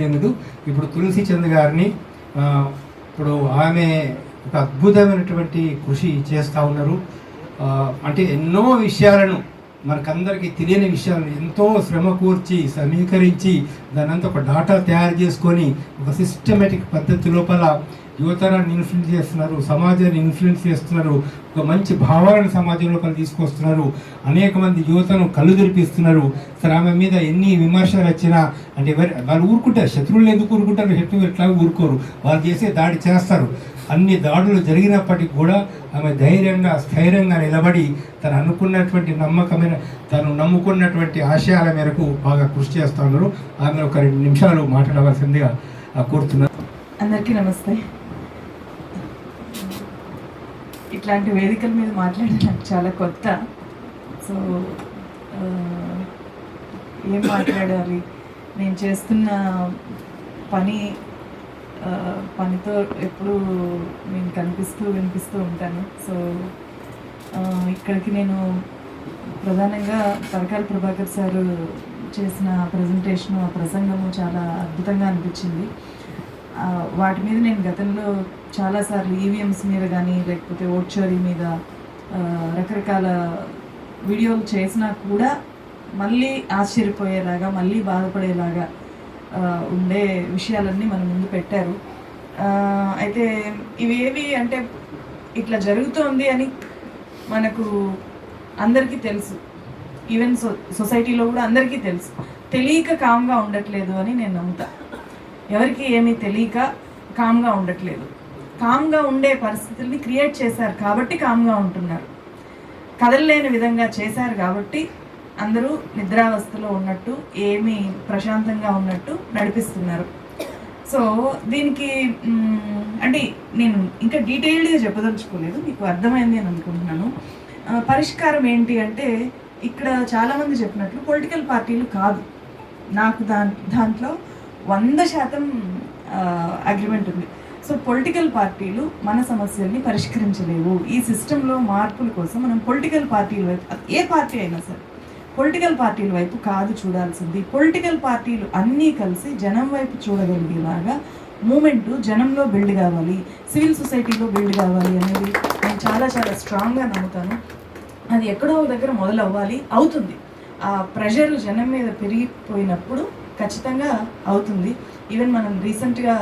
ఎందుకు? ఇప్పుడు తులసి చంద్ గారిని ఇప్పుడు ఆమె ఒక అద్భుతమైనటువంటి కృషి చేస్తూ ఉన్నారు. అంటే ఎన్నో విషయాలను మనకందరికీ తెలియని విషయాలను ఎంతో శ్రమ కూర్చి సమీకరించి దానంతా ఒక డాటా తయారు చేసుకొని ఒక సిస్టమేటిక్ పద్ధతి లోపల యువతరాన్ని ఇన్ఫ్లుయెన్స్ చేస్తున్నారు సమాజాన్ని ఇన్ఫ్లుయెన్స్ చేస్తున్నారు ఒక మంచి భావాలను సమాజంలోకి తీసుకొస్తున్నారు. అనేక మంది యువతను కళ్ళు తెరిపిస్తున్నారు. సరే ఆమె మీద ఎన్ని విమర్శలు వచ్చినా అంటే ఎవరు వాళ్ళు ఊరుకుంటారు శత్రువులు ఎందుకు ఊరుకుంటారు? శత్రువులు ఎట్లా ఊరుకోరు. వాళ్ళు చేసే దాడి చేస్తారు. అన్ని దాడులు జరిగినప్పటికీ కూడా ఆమె ధైర్యంగా స్థైర్యంగా నిలబడి తను అనుకున్నటువంటి నమ్మకమైన తను నమ్ముకున్నటువంటి ఆశయాల మేరకు బాగా కృషి చేస్తున్నారు ఆమె ఒక రెండు నిమిషాలు మాట్లాడవలసిందిగా ఆ, కోరుతున్నారు అందరికీ నమస్తే. ఇట్లాంటి వేదికల మీద మాట్లాడడం నాకు చాలా కొత్త. సో ఏం మాట్లాడాలి? నేను చేస్తున్న పని పనితో ఎప్పుడు నేను కనిపిస్తూ వినిపిస్తూ ఉంటాను. సో ఇక్కడికి నేను ప్రధానంగా తరకాల ప్రభాకర్ సారు చేసిన ప్రజెంటేషను ఆ ప్రసంగము చాలా అద్భుతంగా అనిపించింది. వాటి మీద నేను గతంలో చాలాసార్లు ఈవీఎంస్ మీద కానీ లేకపోతే ఓట్చోరీ మీద రకరకాల వీడియోలు చేసినా కూడా మళ్ళీ ఆశ్చర్యపోయేలాగా మళ్ళీ బాధపడేలాగా ఉండే విషయాలన్నీ మన ముందు పెట్టారు. అయితే ఇవేవి అంటే ఇట్లా జరుగుతోంది అని మనకు అందరికీ తెలుసు. ఈవెన్ సొ సొసైటీలో కూడా అందరికీ తెలుసు. తెలియక కామ్గా ఉండట్లేదు అని నేను నమ్ముతా. ఎవరికి ఏమీ తెలియక కామ్గా ఉండట్లేదు. కామ్గా ఉండే పరిస్థితుల్ని క్రియేట్ చేశారు కాబట్టి కామ్గా ఉంటున్నారు. కదలలేని విధంగా చేశారు కాబట్టి అందరూ నిద్రావస్థలో ఉన్నట్టు ఏమీ ప్రశాంతంగా ఉన్నట్టు నడిపిస్తున్నారు. సో దీనికి అంటే నేను ఇంకా డీటెయిల్డ్గా చెప్పదలుచుకోలేదు మీకు అర్థమైంది అని అనుకుంటున్నాను. పరిష్కారం ఏంటి అంటే ఇక్కడ చాలామంది చెప్పినట్లు పొలిటికల్ పార్టీలు కాదు. నాకు దా దాంట్లో వంద శాతం అగ్రిమెంట్ ఉంది. సో పొలిటికల్ పార్టీలు మన సమస్యల్ని పరిష్కరించలేవు. ఈ సిస్టంలో మార్పుల కోసం మనం పొలిటికల్ పార్టీల వైపు ఏ పార్టీ అయినా సరే పొలిటికల్ పార్టీల వైపు కాదు చూడాల్సింది. పొలిటికల్ పార్టీలు అన్నీ కలిసి జనం వైపు చూడగలిగేలాగా మూమెంట్ జనంలో బిల్డ్ కావాలి. సివిల్ సొసైటీలో బిల్డ్ కావాలి అనేది నేను చాలా చాలా స్ట్రాంగ్గా నమ్ముతాను. అది ఎక్కడో ఒక దగ్గర మొదలవ్వాలి అవుతుంది. ఆ ప్రెషర్ జనం మీద పెరిగిపోయినప్పుడు ఖచ్చితంగా అవుతుంది. ఈవెన్ మనం రీసెంట్గా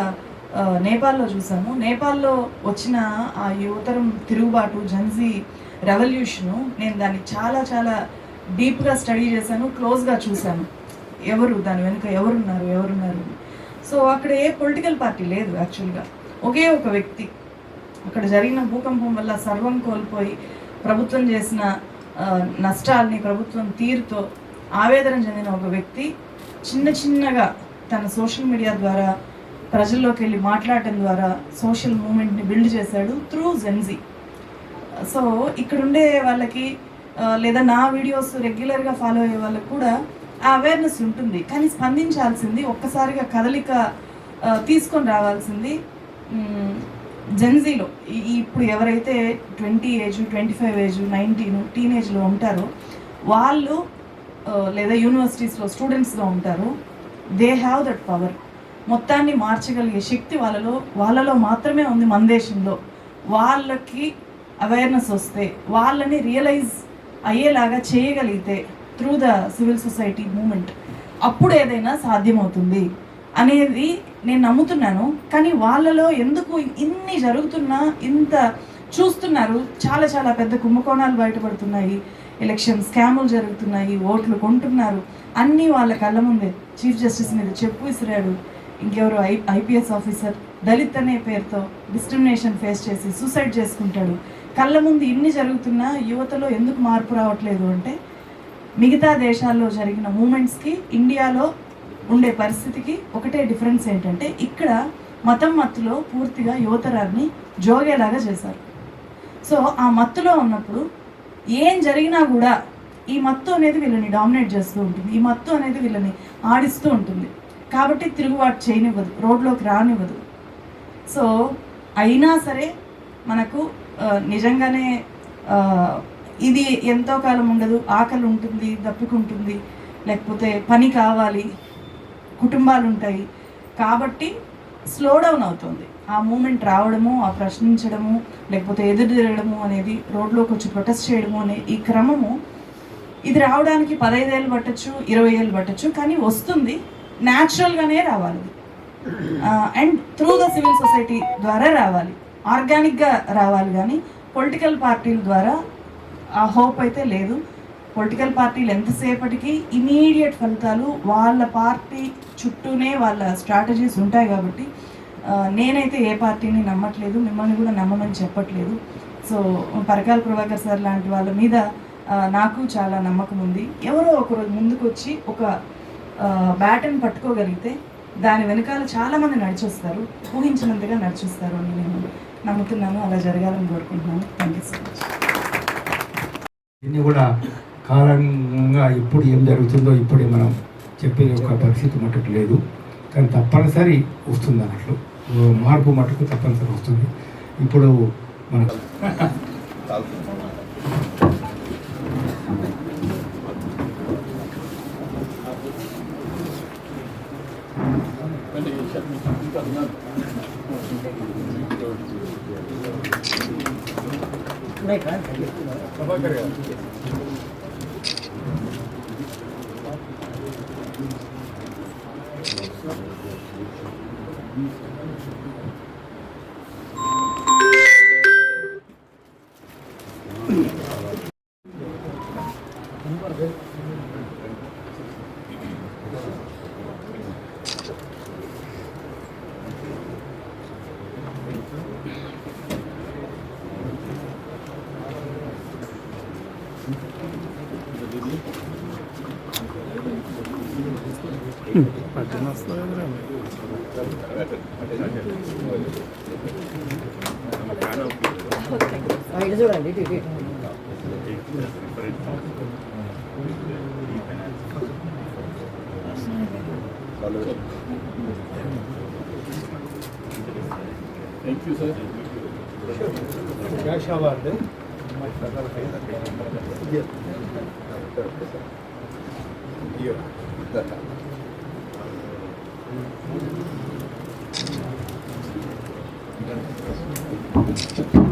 నేపాల్లో చూసాము. నేపాల్లో వచ్చిన ఆ యువతరం తిరుగుబాటు జన్జీ రెవల్యూషను నేను దాన్ని చాలా చాలా డీప్గా స్టడీ చేశాను క్లోజ్గా చూశాను. ఎవరు దాని వెనుక ఎవరున్నారు ఎవరున్నారు? సో అక్కడ ఏ పొలిటికల్ పార్టీ లేదు యాక్చువల్గా ఒకే ఒక వ్యక్తి. అక్కడ జరిగిన భూకంపం వల్ల సర్వం కోల్పోయి ప్రభుత్వం చేసిన నష్టాల్ని ప్రభుత్వం తీరుతో ఆవేదన చెందిన ఒక వ్యక్తి చిన్న చిన్నగా తన సోషల్ మీడియా ద్వారా ప్రజల్లోకి వెళ్ళి మాట్లాడటం ద్వారా సోషల్ మూమెంట్ని బిల్డ్ చేశాడు త్రూ జెన్జీ సో ఇక్కడ ఉండే వాళ్ళకి లేదా నా వీడియోస్ రెగ్యులర్గా ఫాలో అయ్యే వాళ్ళకి కూడా ఆ అవేర్నెస్ ఉంటుంది. కానీ స్పందించాల్సింది ఒక్కసారిగా కదలిక తీసుకొని రావాల్సింది జెన్జీలో ఇప్పుడు ఎవరైతే twenty age twenty five age nineteen టీనేజ్లో ఉంటారో వాళ్ళు లేదా యూనివర్సిటీస్లో స్టూడెంట్స్గా ఉంటారో దే హ్యావ్ దట్ పవర్ మొత్తాన్ని మార్చగలిగే శక్తి వాళ్ళలో వాళ్ళలో మాత్రమే ఉంది మన దేశంలో. వాళ్ళకి అవేర్నెస్ వస్తే వాళ్ళని రియలైజ్ అయ్యేలాగా చేయగలిగితే through the civil society movement అప్పుడు ఏదైనా సాధ్యమవుతుంది అనేది నేను నమ్ముతున్నాను. కానీ వాళ్ళలో ఎందుకు ఇన్ని జరుగుతున్నా ఇంత చూస్తున్నారు చాలా చాలా పెద్ద కుంభకోణాలు బయటపడుతున్నాయి. ఎలక్షన్ స్కాములు జరుగుతున్నాయి ఓట్లు కొంటున్నారు. అన్నీ వాళ్ళ కళ్ళ ముందే. చీఫ్ జస్టిస్ మీద చెప్పు విసిరాడు. ఇంకెవరు ఐ ఐపీఎస్ ఆఫీసర్ దళిత్ అనే పేరుతో డిస్క్రిమినేషన్ ఫేస్ చేసి సూసైడ్ చేసుకుంటాడు. కళ్ళ ముందు ఇన్ని జరుగుతున్నా యువతలో ఎందుకు మార్పు రావట్లేదు అంటే మిగతా దేశాల్లో జరిగిన మూమెంట్స్కి ఇండియాలో ఉండే పరిస్థితికి ఒకటే డిఫరెన్స్ ఏంటంటే ఇక్కడ మతం మత్తులో పూర్తిగా యువతరాన్ని జోగేలాగా చేశారు. సో ఆ మత్తులో ఉన్నప్పుడు ఏం జరిగినా కూడా ఈ మత్తు అనేది వీళ్ళని డామినేట్ చేస్తూ ఉంటుంది. ఈ మత్తు అనేది వీళ్ళని ఆడిస్తూ ఉంటుంది. కాబట్టి తిరుగుబాటు చేయనివ్వదు. రోడ్లోకి రానివ్వదు. సో అయినా సరే మనకు నిజంగానే ఇది ఎంతో కాలం ఉండదు. ఆకలి ఉంటుంది దప్పికుంటుంది. లేకపోతే పని కావాలి కుటుంబాలు ఉంటాయి కాబట్టి స్లో డౌన్ అవుతుంది. ఆ మూమెంట్ రావడము ఆ ప్రశ్నించడము లేకపోతే ఎదురు తిరగడము అనేది రోడ్లోకి వచ్చి ప్రొటెస్ట్ చేయడము అనే ఈ క్రమము ఇది రావడానికి పదహైదేళ్ళు పట్టచ్చు ఇరవై ఏళ్ళు పట్టచ్చు కానీ వస్తుంది. న్యాచురల్గానే రావాలి. And through the civil society ద్వారా రావాలి. ఆర్గానిక్గా రావాలి కానీ పొలిటికల్ పార్టీల ద్వారా ఆ హోప్ అయితే లేదు. పొలిటికల్ పార్టీలు ఎంతసేపటికి ఇమీడియట్ ఫలితాలు వాళ్ళ పార్టీ చుట్టూనే వాళ్ళ స్ట్రాటజీస్ ఉంటాయి కాబట్టి నేనైతే ఏ పార్టీని నమ్మట్లేదు మిమ్మల్ని కూడా నమ్మమని చెప్పట్లేదు. సో పరకాల ప్రభాకర్ సార్ లాంటి వాళ్ళ మీద నాకు చాలా నమ్మకం ఉంది. ఎవరో ఒకరోజు ముందుకు వచ్చి ఒక బ్యాటన్ పట్టుకోగలిగితే దాని వెనకాల చాలామంది నడిచొస్తారు ఊహించినంతగా నడిచొస్తారు అని నేను నమ్ముతున్నాను. అలా జరగాలని కోరుకుంటున్నాను. థ్యాంక్ యూ సో మచ్ కూడా కాలంగా ఎప్పుడు ఏం జరుగుతుందో ఇప్పుడే మనం చెప్పే ఒక పరిస్థితి మటుకు లేదు. కానీ తప్పనిసరి వస్తుంది అన్నట్లు. మార్పు మటుకు తప్పనిసరి వస్తుంది. ఇప్పుడు Thank you. మన ఇటు చూడండి ఇటు ఇటు ఇటు. Thank you, sir. Thank you.